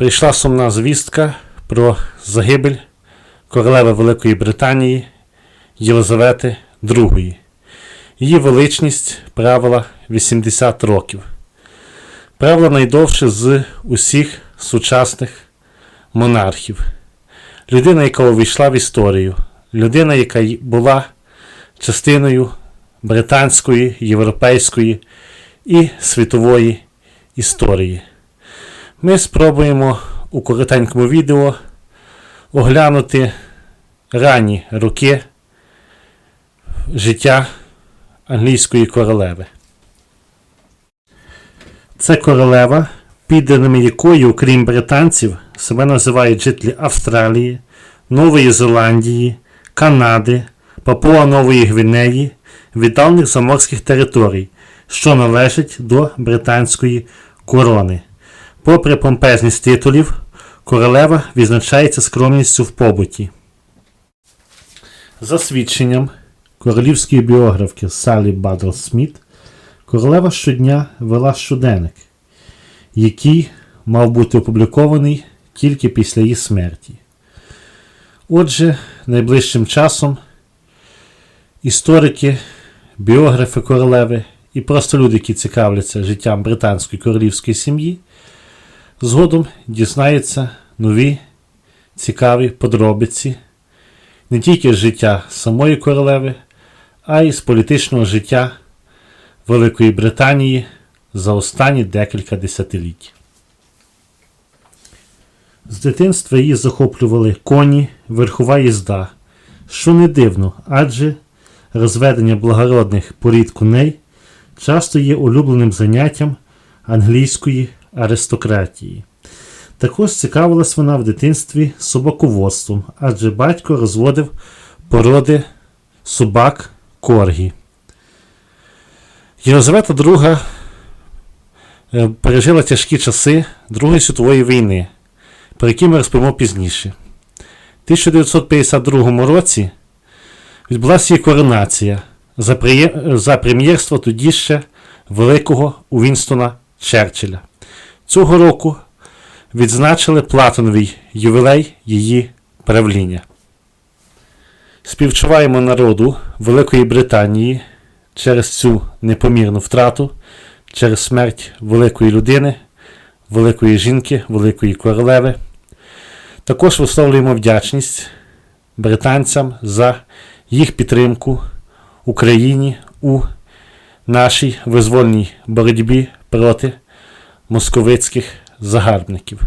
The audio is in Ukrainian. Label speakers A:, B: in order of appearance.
A: Прийшла сумна звістка про загибель королеви Великої Британії Єлизавети II. Її величність правила 80 років. Правила найдовше з усіх сучасних монархів. Людина, яка увійшла в історію, людина, яка була частиною британської, європейської і світової історії. Ми спробуємо у коротенькому відео оглянути ранні роки життя англійської королеви. Це королева, підданими якої, окрім британців, себе називають жителі Австралії, Нової Зеландії, Канади, Папуа Нової Гвінеї, віддалених заморських територій, що належать до британської корони. Попри помпезність титулів, королева відзначається скромністю в побуті. За свідченням королівської біографки Салі Бадл Сміт, королева щодня вела щоденник, який мав бути опублікований тільки після її смерті. Отже, найближчим часом історики, біографи королеви і просто люди, які цікавляться життям британської королівської сім'ї, згодом дізнаються нові цікаві подробиці не тільки з життя самої королеви, а й з політичного життя Великої Британії за останні декілька десятиліть. З дитинства її захоплювали коні, верхова їзда, що не дивно, адже розведення благородних порід коней часто є улюбленим заняттям англійської аристократії. Також цікавилась вона в дитинстві собаководством, адже батько розводив породи собак коргі. Єлизавета II е, пережила тяжкі часи Другої світової війни, про які ми розповімо пізніше. У 1952 році відбулася її коронація за прем'єрство тоді ще великого Увінстона Черчилля. Цього року відзначили платиновий ювілей її правління. Співчуваємо народу Великої Британії через цю непомірну втрату, через смерть великої людини, великої жінки, великої королеви. Також висловлюємо вдячність британцям за їх підтримку Україні у нашій визвольній боротьбі проти московицьких загарбників.